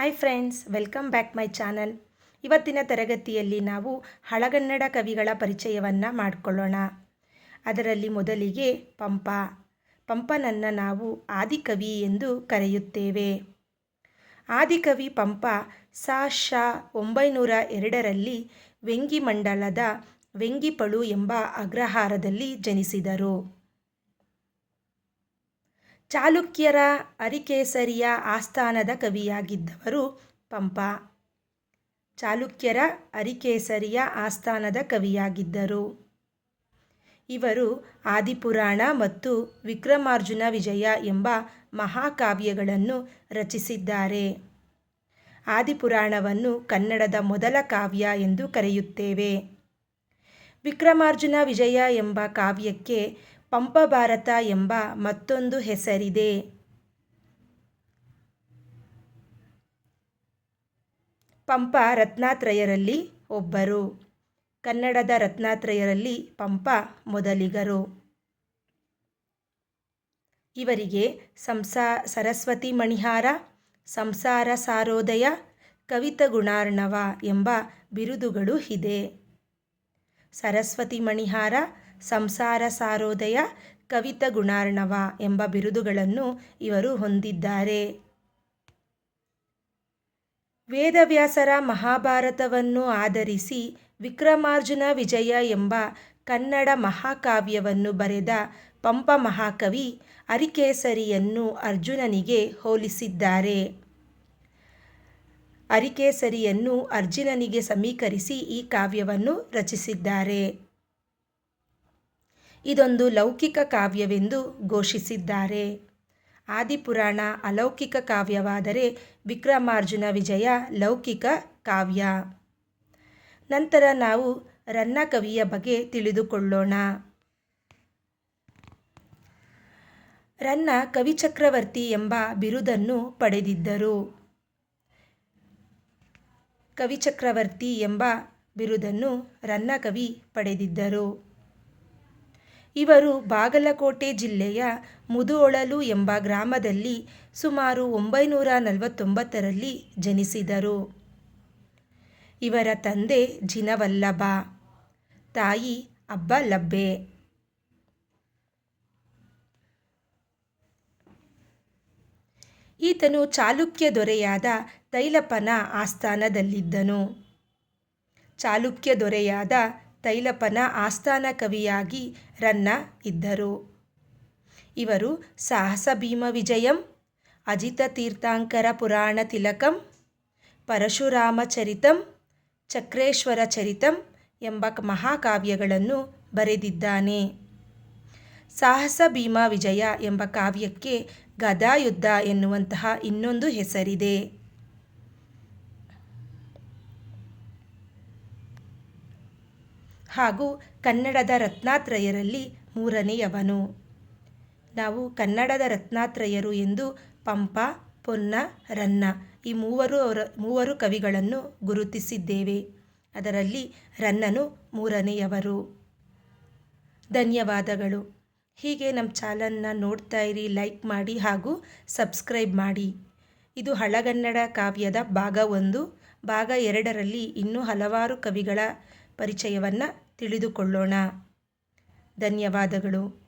Hi friends welcome back my channel ಇವತ್ತಿನ ತರಗತಿಯಲ್ಲಿ ನಾವು ಹಳಗನ್ನಡ ಕವಿಗಳ ಪರಿಚಯವನ್ನು ಮಾಡಿಕೊಳ್ಳೋಣ. ಅದರಲ್ಲಿ ಮೊದಲಿಗೆ ಪಂಪ. ಪಂಪನನ್ನು ನಾವು ಆದಿಕವಿ ಎಂದು ಕರೆಯುತ್ತೇವೆ. ಆದಿಕವಿ ಪಂಪ ಸಾ ಶ ಒಂಬೈನೂರ ಎರಡರಲ್ಲಿ ವೆಂಗಿಮಂಡಲದ ವೆಂಗಿಪಳು ಎಂಬ ಅಗ್ರಹಾರದಲ್ಲಿ ಜನಿಸಿದರು. ಚಾಲುಕ್ಯರ ಅರಿಕೇಸರಿಯ ಆಸ್ಥಾನದ ಕವಿಯಾಗಿದ್ದವರು ಪಂಪ. ಚಾಲುಕ್ಯರ ಅರಿಕೇಸರಿಯ ಆಸ್ಥಾನದ ಕವಿಯಾಗಿದ್ದರು. ಇವರು ಆದಿಪುರಾಣ ಮತ್ತು ವಿಕ್ರಮಾರ್ಜುನ ವಿಜಯ ಎಂಬ ಮಹಾಕಾವ್ಯಗಳನ್ನು ರಚಿಸಿದ್ದಾರೆ. ಆದಿಪುರಾಣವನ್ನು ಕನ್ನಡದ ಮೊದಲ ಕಾವ್ಯ ಎಂದು ಕರೆಯುತ್ತೇವೆ. ವಿಕ್ರಮಾರ್ಜುನ ವಿಜಯ ಎಂಬ ಕಾವ್ಯಕ್ಕೆ ಪಂಪಭಾರತ ಎಂಬ ಮತ್ತೊಂದು ಹೆಸರಿದೆ. ಪಂಪ ರತ್ನಾತ್ರಯರಲ್ಲಿ ಒಬ್ಬರು. ಕನ್ನಡದ ರತ್ನಾತ್ರಯರಲ್ಲಿ ಪಂಪ ಮೊದಲಿಗರು. ಇವರಿಗೆ ಸಂಸಾ ಸರಸ್ವತಿ ಮಣಿಹಾರ, ಸಂಸಾರ ಸಾರೋದಯ, ಕವಿತ ಗುಣಾರ್ಣವ ಎಂಬ ಬಿರುದುಗಳು ಇದೆ. ಸರಸ್ವತಿ ಮಣಿಹಾರ ಸಂಸಾರ ಸಾರೋದಯ ಕವಿತ ಗುಣಾರ್ಣವ ಎಂಬ ಬಿರುದುಗಳನ್ನು ಇವರು ಹೊಂದಿದ್ದಾರೆ. ವೇದವ್ಯಾಸರ ಮಹಾಭಾರತವನ್ನು ಆಧರಿಸಿ ವಿಕ್ರಮಾರ್ಜುನ ವಿಜಯ ಎಂಬ ಕನ್ನಡ ಮಹಾಕಾವ್ಯವನ್ನು ಬರೆದ ಪಂಪ ಮಹಾಕವಿ ಅರಿಕೇಸರಿಯನ್ನು ಅರ್ಜುನನಿಗೆ ಹೋಲಿಸಿದ್ದಾರೆ. ಅರಿಕೇಸರಿಯನ್ನು ಅರ್ಜುನನಿಗೆ ಸಮೀಕರಿಸಿ ಈ ಕಾವ್ಯವನ್ನು ರಚಿಸಿದ್ದಾರೆ. ಇದೊಂದು ಲೌಕಿಕ ಕಾವ್ಯವೆಂದು ಘೋಷಿಸಿದ್ದಾರೆ. ಆದಿಪುರಾಣ ಅಲೌಕಿಕ ಕಾವ್ಯವಾದರೆ ವಿಕ್ರಮಾರ್ಜುನ ವಿಜಯ ಲೌಕಿಕ ಕಾವ್ಯ. ನಂತರ ನಾವು ರನ್ನ ಕವಿಯ ಬಗ್ಗೆ ತಿಳಿದುಕೊಳ್ಳೋಣ. ರನ್ನ ಕವಿಚಕ್ರವರ್ತಿ ಎಂಬ ಬಿರುದನ್ನು ಪಡೆದಿದ್ದರು. ಕವಿಚಕ್ರವರ್ತಿ ಎಂಬ ಬಿರುದನ್ನು ರನ್ನ ಕವಿ ಪಡೆದಿದ್ದರು. ಇವರು ಬಾಗಲಕೋಟೆ ಜಿಲ್ಲೆಯ ಮುದುಒಳಲು ಎಂಬ ಗ್ರಾಮದಲ್ಲಿ ಸುಮಾರು ಒಂಬೈನೂರ ನಲವತ್ತೊಂಬತ್ತರಲ್ಲಿ ಜನಿಸಿದರು. ಇವರ ತಂದೆ ಜಿನವಲ್ಲಭ, ತಾಯಿ ಅಬ್ಬಲಬ್ಬೆ. ಈತನು ಚಾಲುಕ್ಯ ದೊರೆಯಾದ ತೈಲಪನ ಆಸ್ಥಾನದಲ್ಲಿದ್ದನು. ಚಾಲುಕ್ಯ ದೊರೆಯಾದ ತೈಲಪನ ಆಸ್ಥಾನ ಕವಿಯಾಗಿ ರನ್ನ ಇದ್ದರು. ಇವರು ಸಾಹಸ ಭೀಮ ವಿಜಯಂ, ಅಜಿತ ತೀರ್ಥಾಂಕರ ಪುರಾಣ ತಿಲಕಂ, ಪರಶುರಾಮ ಚರಿತಂ, ಚಕ್ರೇಶ್ವರ ಚರಿತಂ ಎಂಬ ಮಹಾಕಾವ್ಯಗಳನ್ನು ಬರೆದಿದ್ದಾನೆ. ಸಾಹಸ ಭೀಮ ವಿಜಯ ಎಂಬ ಕಾವ್ಯಕ್ಕೆ ಗದಾಯುದ್ಧ ಎನ್ನುವಂತಹ ಇನ್ನೊಂದು ಹೆಸರಿದೆ. ಹಾಗೂ ಕನ್ನಡದ ರತ್ನಾತ್ರಯರಲ್ಲಿ ಮೂರನೆಯವನು. ನಾವು ಕನ್ನಡದ ರತ್ನಾತ್ರಯರು ಎಂದು ಪಂಪ, ಪೊನ್ನ, ರನ್ನ ಈ ಮೂವರು ಅವರ ಮೂವರು ಕವಿಗಳನ್ನು ಗುರುತಿಸಿದ್ದೇವೆ. ಅದರಲ್ಲಿ ರನ್ನನು ಮೂರನೆಯವರು. ಧನ್ಯವಾದಗಳು. ಹೀಗೆ ನಮ್ಮ ಚಾನಲ್ನ ನೋಡ್ತಾ ಇರಿ, ಲೈಕ್ ಮಾಡಿ ಹಾಗೂ ಸಬ್ಸ್ಕ್ರೈಬ್ ಮಾಡಿ. ಇದು ಹಳಗನ್ನಡ ಕಾವ್ಯದ ಭಾಗ ಒಂದು. ಭಾಗ ಎರಡರಲ್ಲಿ ಇನ್ನೂ ಹಲವಾರು ಕವಿಗಳ ಪರಿಚಯವನ್ನು ತಿಳಿದುಕೊಳ್ಳೋಣ. ಧನ್ಯವಾದಗಳು.